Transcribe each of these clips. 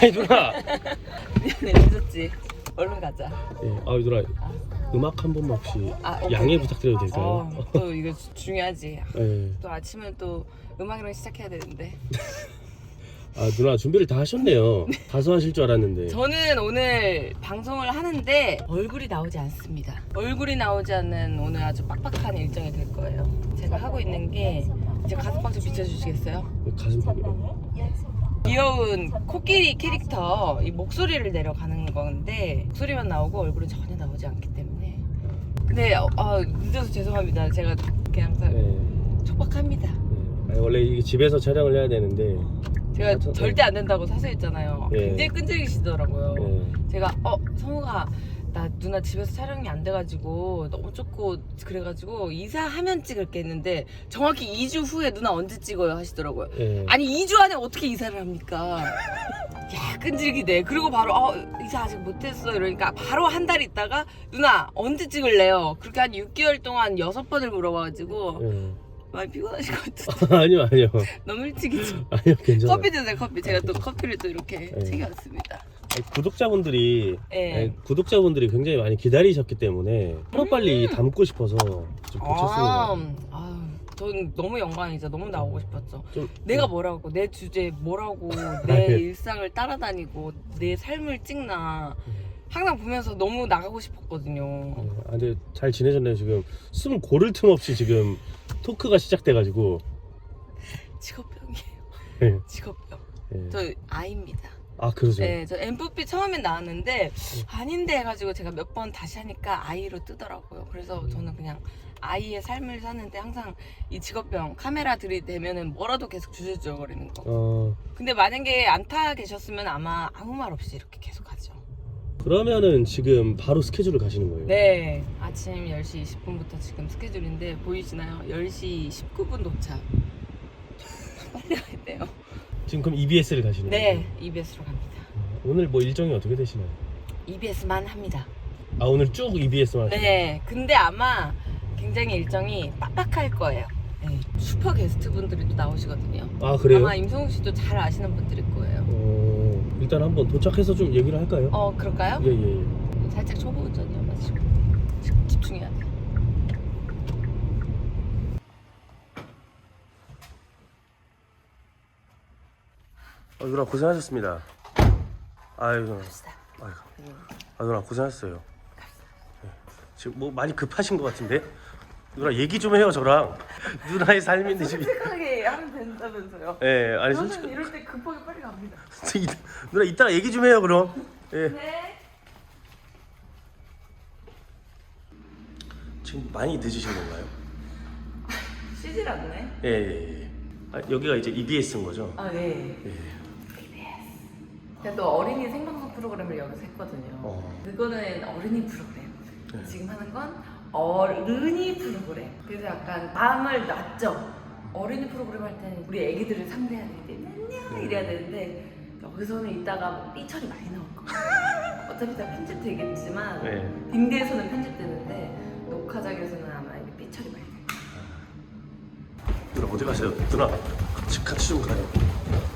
아니 누나. 미안해 늦었지. 얼른 가자. 예, 아 누나 음악 한 번만 혹시 아, 오케이. 양해 부탁드려도 될까요? 어, 또 이거 주- 중요하지. 예. 또 아침은 또 음악이랑 시작해야 되는데. 아 누나 준비를 다 하셨네요. 가수 하실 줄 알았는데. 저는 오늘 방송을 하는데 얼굴이 나오지 않습니다. 얼굴이 나오지 않는 오늘 아주 빡빡한 일정이 될 거예요. 제가 하고 있는 게 이제 가슴팍 좀 비춰주시겠어요? 가슴팍이요. 귀여운 코끼리 캐릭터 이 목소리를 내려가는 건데 목소리만 나오고 얼굴은 전혀 나오지 않기 때문에 근데 어, 어, 늦어서 죄송합니다. 제가 그냥 항상 네. 촉박합니다. 네. 아니, 원래 이게 집에서 촬영을 해야 되는데. 제가 아, 저- 절대 안 된다고 사서 했잖아요. 예. 굉장히 끈질기시더라고요. 네. 제가 어 성우가 나 누나 집에서 촬영이 안 돼가지고 너무 좁고 그래가지고 이사하면 찍을게 했는데 정확히 2주 후에 누나 언제 찍어요 하시더라고요. 예. 아니 2주 안에 어떻게 이사를 합니까? 야 끈질기네. 그리고 바로 어 이사 아직 못했어 이러니까 바로 한 달 있다가 누나 언제 찍을래요? 그렇게 한 6개월 동안 여섯 번을 물어봐가지고 예. 많이 피곤하실 것 같은데 아니요 아니요 너무 일찍이죠. 아니요 괜찮아요. 커피 드세요 커피. 제가 또 커피를 또 이렇게 네. 챙겨왔습니다. 구독자분들이 예. 아니, 구독자분들이 굉장히 많이 기다리셨기 때문에 하루 빨리 담고 싶어서 좀. 아, 아유, 전 너무 영광이죠. 너무 나오고 싶었죠. 좀 내가 뭐라고 내 주제 뭐라고 네. 내 일상을 따라다니고 내 삶을 찍나 항상 보면서 너무 나가고 싶었거든요. 어, 아, 근데 잘 지내셨나요 지금 숨 고를 틈 없이 지금 토크가 시작돼가지고 직업병이에요. 예. 직업병. 예. 저 아이입니다. 아 그러죠. 네, 저 MFP 처음엔 나왔는데 아닌데 해가지고 제가 몇 번 다시 하니까 아이로 뜨더라고요. 그래서 저는 그냥 아이의 삶을 사는데 항상 이 직업병 카메라 들이대면은 뭐라도 계속 주저주저거리는 거. 어 근데 만약에 안 타 계셨으면 아마 아무 말 없이 이렇게 계속 하죠. 그러면은 지금 바로 스케줄을 가시는 거예요? 네, 아침 10시 20분부터 지금 스케줄인데 보이시나요? 10시 19분 도착. 빨리 가야 돼요. 지금 그럼 EBS를 가시는 거예요? 네, EBS로 갑니다. 어, 오늘 뭐 일정이 어떻게 되시나요? EBS만 합니다. 아 오늘 쭉 EBS만 하시나요? 네, 근데 아마 굉장히 일정이 빡빡할 거예요. 네, 슈퍼 게스트 분들이 또 나오시거든요. 아 그래요? 아마 임성욱 씨도 잘 아시는 분들일 거예요. 어 일단 한번 도착해서 좀 얘기를 할까요? 어, 그럴까요? 예예 예. 살짝 초보 운전이어가지고 지금 집중해야 돼. 아 누나 고생하셨습니다. 아유 누나. 아유. 아 누나 고생하셨어요. 네. 지금 뭐 많이 급하신 것 같은데? 누나 얘기 좀 해요 저랑. 누나의 삶인데 지금. 솔직하게 하면 된다면서요. 예, 아니 저는 솔직히 이럴 때 급하게 빨리 갑니다. 누나 이따가 얘기 좀 해요 그럼. 예. 네. 지금 많이 늦으신 건가요? 쉬질 않네. 예, 예, 예. 아, 여기가 이제 EBS인 거죠? 아 네. 예. 또 어린이 생방송 프로그램을 여기서 했거든요. 어. 그거는 어린이 프로그램. 네. 지금 하는 건 어른이 프로그램. 그래서 약간 마음을 놨죠. 어린이 프로그램 할 때는 우리 애기들을 상대해야 되기 때문에 안녕 이래야 되는데 여기서는 이따가 뭐 삐처리 많이 나올 거예요. 어차피 다 편집되겠지만 네. 빙대에서는 편집되는데 녹화장에서는 아마 삐처리 많이 될 거예요. 누나 어디 가세요? 누나 같이 같이 좀 가요.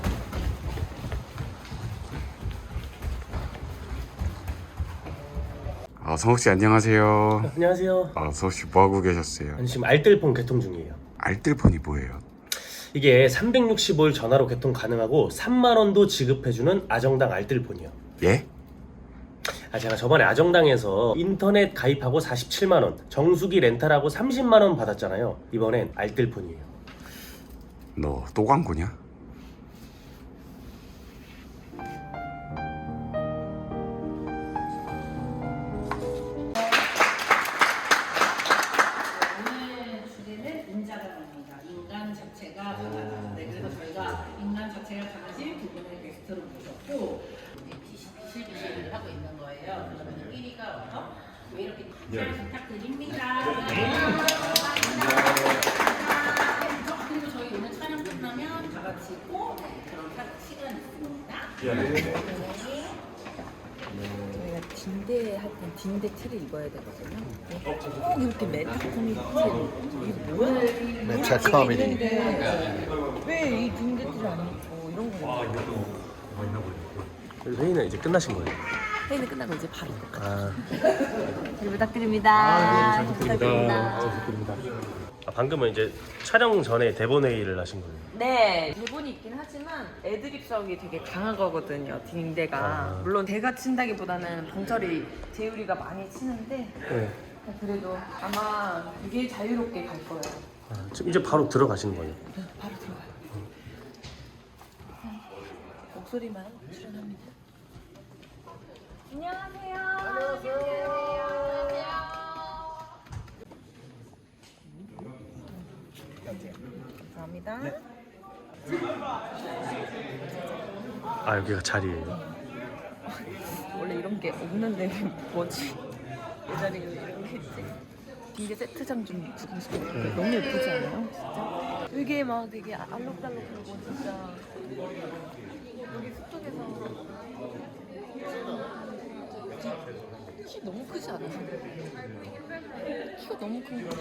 아, 성욱 씨 안녕하세요. 안녕하세요. 아, 성욱 씨 뭐 하고 계셨어요? 아니 지금 알뜰폰 개통 중이에요. 알뜰폰이 뭐예요? 이게 365일 전화로 개통 가능하고 3만 원도 지급해주는 아정당 알뜰폰이요. 예? 아 제가 저번에 아정당에서 인터넷 가입하고 47만 원, 정수기 렌탈하고 30만 원 받았잖아요. 이번엔 알뜰폰이에요. 너 또 광고냐? 잘 부탁드립니다. 네. 그리고 저희 오늘 촬영 끝나면 다 같이 꼭 그런 시간 있습니다. 저희가 딘대 할땐 딘대 티를 입어야 되거든요. 꼭 이렇게 메타 코믹 티 이게 뭐야? 메타 코미디. 왜이 딘대 티를 안 입고 이런 거? 회의는 이제 끝나신 거예요? 회의는 끝나고 이제 바로 아, 잘 부탁드립니다. 아, 네, 잘 부탁드립니다. 아, 방금은 이제 촬영 전에 대본 회의를 하신 거예요? 네 대본이 있긴 하지만 애드립성이 되게 강한 거거든요 딩대가 아. 물론 제가 친다기보다는 봉철이 재율이가 많이 치는데 네. 그래도 아마 되게 자유롭게 갈 거예요 아, 지금 이제 바로 들어가시는 거예요? 네, 바로 들어가요 목소리만 출연합니다 안녕하세요 안녕하세요 감사합니다 아, 여기가 자리예요? 원래 이런 게 없는데 뭐지? 이 자리에 이런 게 있지? 이게 세트장 좀 구경시켜 네. 너무 예쁘지 않아요? 진짜? 이게 막 되게 알록달록하고 진짜 여기 숲속에서 키 너무 크지 않아요? 키가 너무 큰 거.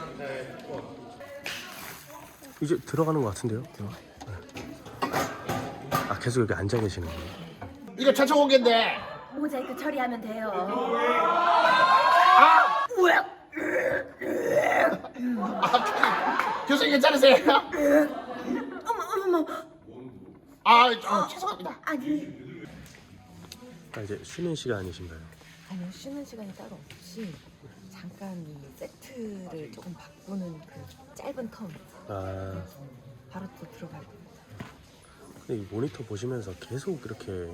이제 들어가는 것 같은데요? 네. 아, 계속 여기 앉아 계시는 거예요? 이거 최초 공개인데 모자이크 처리하면 돼요. 교수님 괜찮으세요? 어머 어머 아 어, 죄송합니다 아, 이제 쉬는 시간이신가요? 아니요 쉬는 시간이 따로 없이 잠깐 이 세트를 조금 바꾸는 그 짧은 텀 아, 바로 또 들어가야 됩니다. 근데 이 모니터 보시면서 계속 이렇게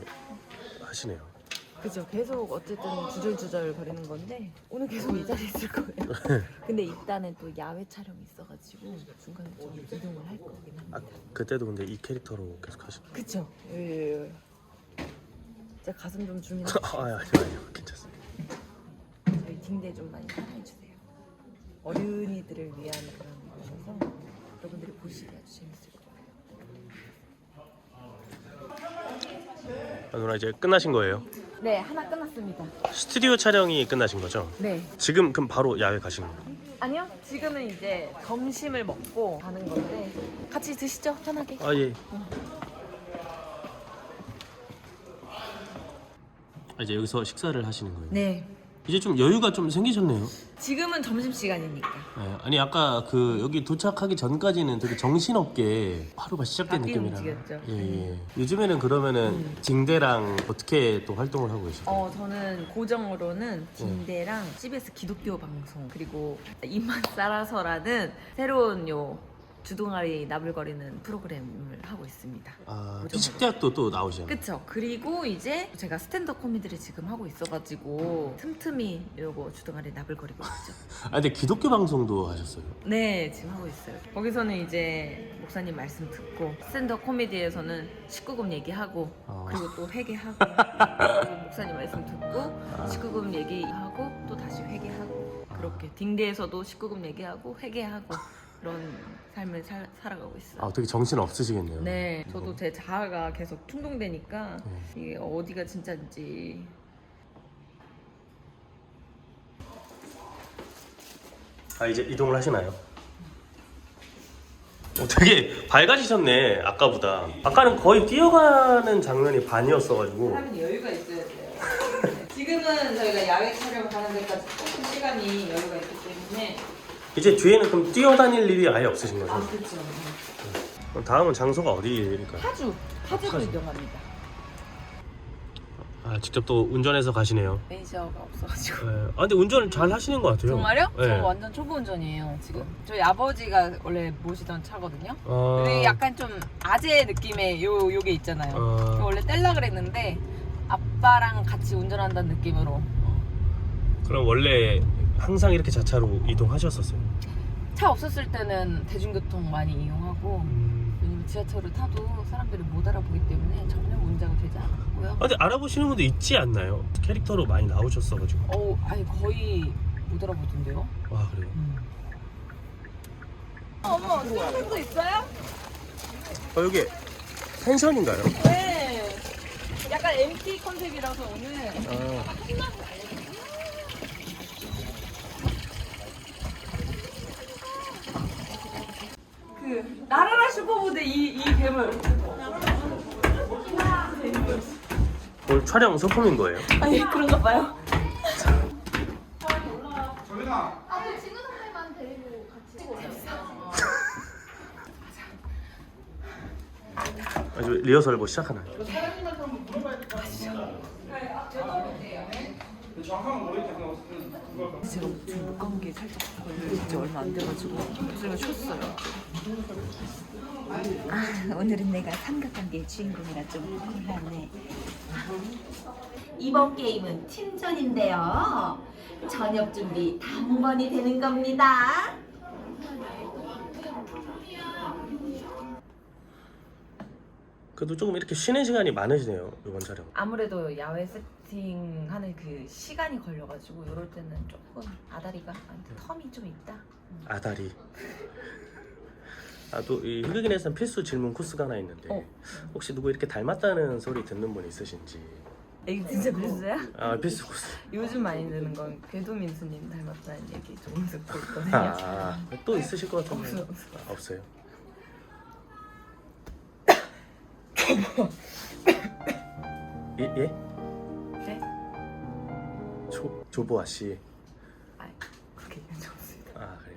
하시네요. 그죠 계속 어쨌든 주절주절 거리는 건데 오늘 계속 이 자리에 있을 거예요. 근데 일단은 또 야외 촬영이 있어가지고 중간에 좀 이동을 할 거긴 아, 합니다. 그때도 근데 이 캐릭터로 계속 하시나요? 그쵸? 예, 예. 제 가슴 좀 주민 아, 아니요, 아니요. 괜찮습니다. 딩대 좀 많이 사랑해주세요. 어른이들을 위한 그런 곳이어서 여러분들이 보시기 아주 재밌을 거예요. 아, 누나 이제 끝나신 거예요? 네, 하나 끝났습니다. 스튜디오 촬영이 끝나신 거죠? 네. 지금 그럼 바로 야외 가시는 거예요? 아니요, 지금은 이제 점심을 먹고 가는 건데 같이 드시죠, 편하게. 아, 예. 아, 이제 여기서 식사를 하시는 거예요? 네. 이제 좀 여유가 좀 생기셨네요. 지금은 점심 시간이니까. 네, 아니 아까 그 여기 도착하기 전까지는 되게 정신없게 하루가 시작된 바삐 느낌이라. 움직였죠. 예, 예. 요즘에는 그러면은 징대랑 어떻게 또 활동을 하고 계시죠? 어, 저는 고정으로는 딩대랑 CBS 기독교 방송 그리고 입만 살아서라는 새로운 요 주둥아리 나불거리는 프로그램을 하고 있습니다. 아. 피식대학도 또 나오시잖아요. 그쵸. 그리고 이제 제가 스탠드업 코미디를 지금 하고 있어가지고 틈틈이 요거 주둥아리 나불거리고 있죠. 아, 근데 기독교 방송도 하셨어요. 네, 지금 하고 있어요. 거기서는 이제 목사님 말씀 듣고 스탠드업 코미디에서는 19금 얘기하고 어. 그리고 또 회개하고 그리고 목사님 말씀 듣고 아. 19금 얘기하고 또 다시 회개하고 그렇게 딩대에서도 19금 얘기하고 회개하고 그런 삶을 살, 살아가고 있어요. 아, 되게 정신 없으시겠네요. 네, 저도 제 자아가 계속 충동되니까 네. 이게 어디가 진짜인지 아, 이제 이동을 하시나요? 어, 되게 밝아지셨네, 아까보다. 아까는 거의 뛰어가는 장면이 반이었어가지고. 사람이 여유가 있어야 돼요. 지금은 저희가 야외 촬영 가는 데까지 조금 시간이 여유가 있기 때문에 이제 뒤에는 그럼 뛰어다닐 일이 아예 없으신 거죠? 아 그렇죠. 그럼 다음은 장소가 어디일까요? 파주, 파주로 파주. 이동합니다. 아, 직접 또 운전해서 가시네요. 매니저가 없어가지고. 네. 아, 근데 운전을 잘 하시는 것 같아요. 정말요? 네. 저 완전 초보 운전이에요 지금. 저희 아버지가 원래 모시던 차거든요. 아, 근데 약간 좀 아재 느낌의 요 요게 있잖아요. 아. 그거 원래 뗄라 그랬는데 아빠랑 같이 운전한다는 느낌으로 그럼 원래 항상 이렇게 자차로 이동하셨었어요? 차 없었을 때는 대중교통 많이 이용하고 음. 왜냐면 지하철을 타도 사람들이 못 알아보기 때문에 전혀 문제가 되지 않았고요. 아, 근데 알아보시는 분도 있지 않나요? 캐릭터로 많이 나오셨어가지고. 어, 아니 거의 못 알아보던데요. 와, 그래요? 어머, 수영장도 있어요? 어, 여기 펜션인가요? 네. 약간 MT 컨셉이라서 오늘 아, 그 나라라 슈퍼보드 이, 이 괴물. 오늘 촬영 소품인 거예요? 아니 그런가 봐요. 아, 진우 선배만 데리고 같이 찍고 오셨어요. 아주 리허설 뭐 하시작하나요? 제가 지금 못간 게 살짝 걸린 지 얼마 안 돼가지고 목소리가 쉬었어요. 아, 오늘은 내가 삼각관계의 주인공이라 좀 곤란해. 이번 게임은 팀전인데요. 저녁 준비 당번이 되는 겁니다. 그래도 조금 이렇게 쉬는 시간이 많으시네요 이번 촬영. 아무래도 야외 세팅하는 그 시간이 걸려가지고 이럴 때는 조금 아다리가 아니, 텀이 좀 있다. 아다리. 아또이 희극인에서는 필수 질문 코스가 하나 있는데 어. 혹시 누구 이렇게 닮았다는 소리 듣는 분 있으신지. 이게 진짜 필수야? 아 필수 코스. 요즘 많이 드는 건 궤도민수님 닮았다는 얘기 좀 듣고 있거든요. 아또 있으실 것 같은데. 없어요, 없어요. 아, 없어요. 예 예? 네? 조 조보아 씨. 아, 그렇게 괜찮습니다. 아 그래요.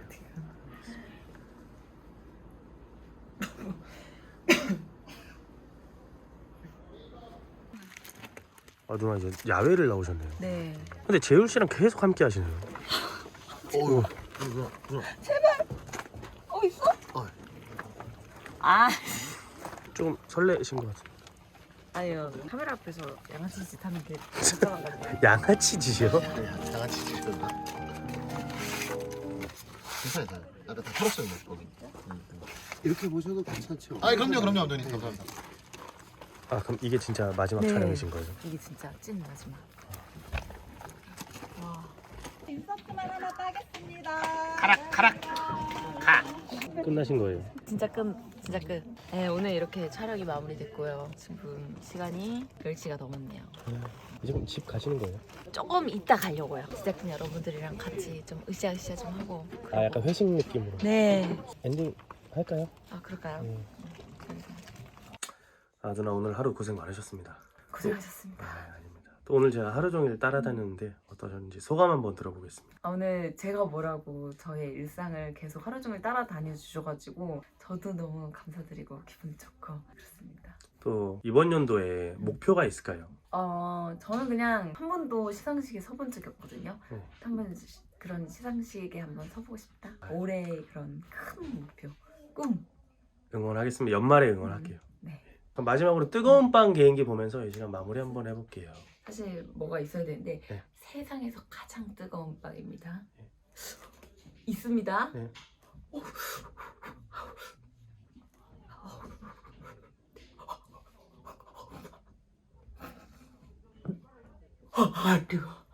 아 누나 이제 야외를 나오셨네요. 네. 근데 재율 씨랑 계속 함께 하시네요. 어우 누나 누나 어 있어? 아좀 설레신 것 같아요. 아니요 카메라 앞에서 양아치 짓 하는 게 진짜 많거든요. 양아치 짓이요? 네, 다 같이 찍었나? 괜찮아요 다 아까 다 털었어요 거기 이렇게 보셔도 괜찮죠. 아 그럼요 그럼요 감독님 감사합니다 아 그럼 이게 진짜 마지막 네. 촬영이신 거예요? 이게 진짜 찐 마지막. 와. 인서트만 하나 따겠습니다. 끝나신 거예요? 진짜 끝, 진짜 끝. 네, 오늘 이렇게 촬영이 마무리됐고요. 지금 시간이 10시가 넘었네요. 이제 그럼 집 가시는 거예요? 조금 이따 가려고요. 제작진 여러분들이랑 같이 좀 으쌰으쌰 좀 하고. 아 약간 회식 느낌으로 네. 엔딩 할까요? 아, 그럴까요? 네. 아 누나 오늘 하루 고생 많으셨습니다. 고생하셨습니다. 아 아닙니다. 또 오늘 제가 하루 종일 따라다녔는데 어떠셨는지 소감 한번 들어보겠습니다. 아, 오늘 제가 뭐라고 저의 일상을 계속 하루 종일 따라다녀 주셔가지고 저도 너무 감사드리고 기분 좋고 그렇습니다. 또 이번 연도에 목표가 있을까요? 어, 저는 그냥 한 번도 시상식에 서본 적이 없거든요. 네. 한번 시- 그런 시상식에 한번 서보고 싶다. 올해 그런 큰 목표, 꿈. 응원하겠습니다. 연말에 응원할게요. 네. 그럼 마지막으로 뜨거운 빵 개인기 보면서 이 시간 마무리 한번 해볼게요. 사실 뭐가 있어야 되는데 네. 세상에서 가장 뜨거운 빵입니다. 있습니다. 네. 아 뜨거.